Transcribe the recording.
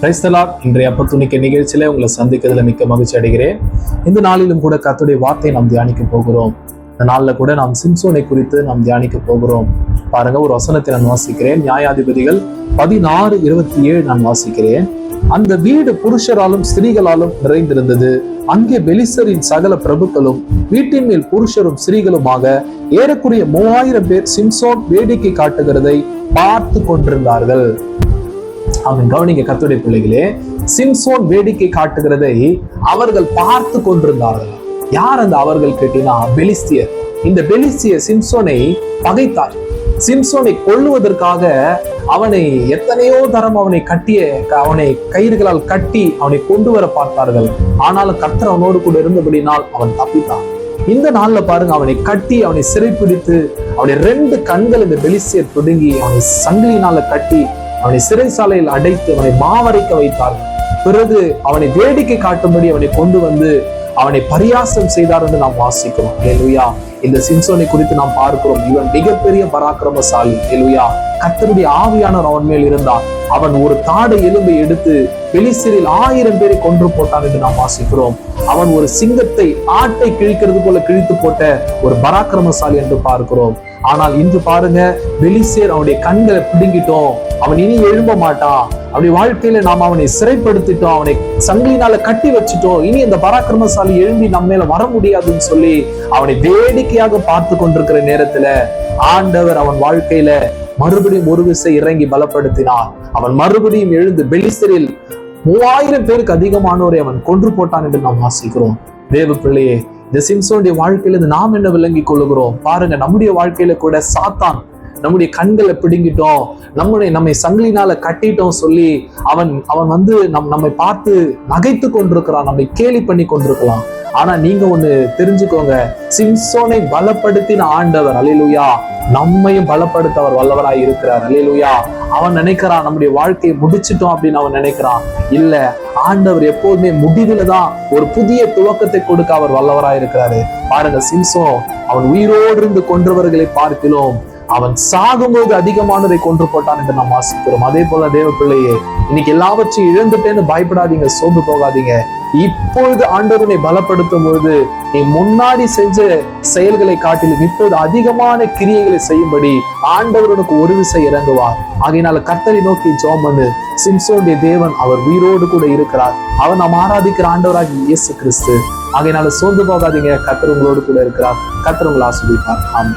கிரைஸ்தலாட் இன்றைய அப்பத்துணிக்க நிகழ்ச்சியில உங்களை சந்திக்கிறதுல மிக்க மகிழ்ச்சி அடைகிறேன். இந்த நாளிலும் கூட கத்துடைய வார்த்தையை நாம் தியானிக்க போகிறோம். இந்த நாளில் கூட நாம் சிம்சோனை குறித்து நாம் தியானிக்க போகிறோம். பாருங்க ஒரு வசனத்தை நான் வாசிக்கிறேன். நியாயாதிபதிகள் பதினாறு இருபத்தி ஏழு நான் வாசிக்கிறேன். அந்த வீடு புருஷராலும் ஸ்திரீகளாலும் நிறைந்திருந்தது. அங்கே பெலிசரின் சகல பிரபுக்களும் வீட்டின் மேல் புருஷரும் ஸ்திரீகளுமாக ஏறக்குறைய மூவாயிரம் பேர் சிம்சோன் வேடிக்கை காட்டுகிறதை பார்த்து கொண்டிருந்தார்கள். அவன் கவனிங்க கத்துடைய பிள்ளைகளே சிம்சோன் வேடிக்கை காட்டுகிறதை அவர்கள் பார்த்து கொண்டிருந்தார்கள். யார் அந்த அவர்கள் கேட்டீங்கன்னா பெலிஸ்தியர். இந்த பெலிஸ்திய சிம்சோனை பகைத்தார். சிம்சோனை கொள்ளுவதற்காக அவனை எத்தனையோ தரம் அவனை கட்டிய அவனை கயிறுகளால் கட்டி அவனை கொண்டு வர பார்த்தார்கள். ஆனாலும் கர்த்தர் அவனோடு கூட இருந்தபடினால் அவன் தப்பித்தான். இந்த நாள்ல பாருங்க அவனை கட்டி அவனை சிறைப்பிடித்து அவனை ரெண்டு கண்கள் இந்த பெலிஸ்தியர் பிடுங்கி அவனை சங்கிலினால கட்டி அவனை சிறைசாலையில் அடைத்து அவனை மாவரைக்க வைத்தார்கள் பிறகு அவனை வேடிக்கை காட்டும்படி அவனை கொண்டு வந்து அவனை பரியாசம் செய்தார் என்று நாம் வாசிக்கிறோம். ஏலுயா இந்த சிம்சோனை குறித்து நாம் பார்க்கிறோம். இவன் மிகப்பெரிய பராக்கிரமசாலி. ஏலுயா கத்தருடைய ஆவியானவர் அவன் மேல் இருந்தான் அவன் ஒரு தாடை எலும்பை எடுத்து பெலிசிரில் ஆயிரம் பேரை கொன்று போட்டான் என்று நாம் வாசிக்கிறோம். அவன் ஒரு சிங்கத்தை ஆட்டை கிழிக்கிறது போல கிழித்து போட்ட ஒரு பராக்கிரமசாலி என்று பார்க்கிறோம். ஆனால் இன்று பாருங்க பெலிசேர் அவனுடைய கண்களை பிடுங்கிட்டோம். அவன் இனி எழும்ப மாட்டான். அப்படி வாழ்க்கையில நாம் அவனை சிறைப்படுத்திட்டோம் அவனை சங்கிலினால கட்டி வச்சுட்டோம். இனி இந்த பராக்கிரமசாலி எழும்பி நம்ம மேல வர முடியாதுன்னு சொல்லி அவனை வேடிக்கையாக பார்த்து கொண்டிருக்கிற நேரத்துல ஆண்டவர் அவன் வாழ்க்கையில மறுபடியும் ஒரு விசை இறங்கி பலப்படுத்தினார் அவன் மறுபடியும் எழுந்து பெலிசரில் மூவாயிரம் பேருக்கு அதிகமானோரை அவன் கொன்று போட்டான் என்று நாம் வாசிக்கிறோம். தேவ பிள்ளையே இந்த சிம்சோனுடைய வாழ்க்கையில இருந்து நாம் என்ன விளங்கி கொள்ளுகிறோம்? பாருங்க நம்முடைய வாழ்க்கையில கூட சாத்தான் நம்முடைய கண்களை பிடுங்கிட்டோம். நம்முடைய நம்மை சங்கிலினால கட்டிட்டோம் சொல்லி அவன் அவன் வந்து நம் நம்மை பார்த்து நகைத்து கொண்டிருக்கிறான் நம்மை கேலி பண்ணி கொண்டிருக்கலாம். ஆனா நீங்க ஒண்ணு தெரிஞ்சுக்கோங்க. சிம்சோனை பலப்படுத்தின ஆண்டவர் அலிலுயா நம்மையும் பலப்படுத்த அவர் வல்லவராய் இருக்கிறார் அலிலுயா அவன் நினைக்கிறான் நம்முடைய வாழ்க்கையை முடிச்சிட்டோம் அப்படின்னு அவன் நினைக்கிறான். இல்ல ஆண்டவர் எப்போதுமே முடிவுல தான் ஒரு புதிய துவக்கத்தை கொடுக்க அவர் வல்லவராய் இருக்கிறாரு. பாருங்க சிம்சோ அவன் உயிரோடு இருந்து கொன்றவர்களை பார்க்கிறோம் அவன் சாகும்போது அதிகமானதை கொன்று போட்டான் என்று நாம் வாசிக்கிறோம். அதே போல தேவ பிள்ளையே இன்னைக்கு எல்லாவற்றையும் இழந்துட்டேன்னு பயப்படாதீங்க சோர்ந்து போகாதீங்க. இப்பொழுது ஆண்டவனை பலப்படுத்தும் பொழுது நீ முன்னாடி செஞ்ச செயல்களை காட்டிலும் இப்போது அதிகமான கிரியைகளை செய்யும்படி ஆண்டவர் உனக்கு ஒரு விசை இறங்குவார். ஆகையினால கர்த்தரை நோக்கி ஜோம் பண்ணு. சிம்சோனுடைய தேவன் அவர் உயிரோடு கூட இருக்கிறார். அவன் நாம் ஆராதிக்கிற ஆண்டவராகி இயேசு கிறிஸ்து. ஆகையினால சோர்ந்து போகாதீங்க கத்தர் உங்களோடு கூட இருக்கிறார். கத்தர் உங்களை ஆசிரியப்பார் ஆமே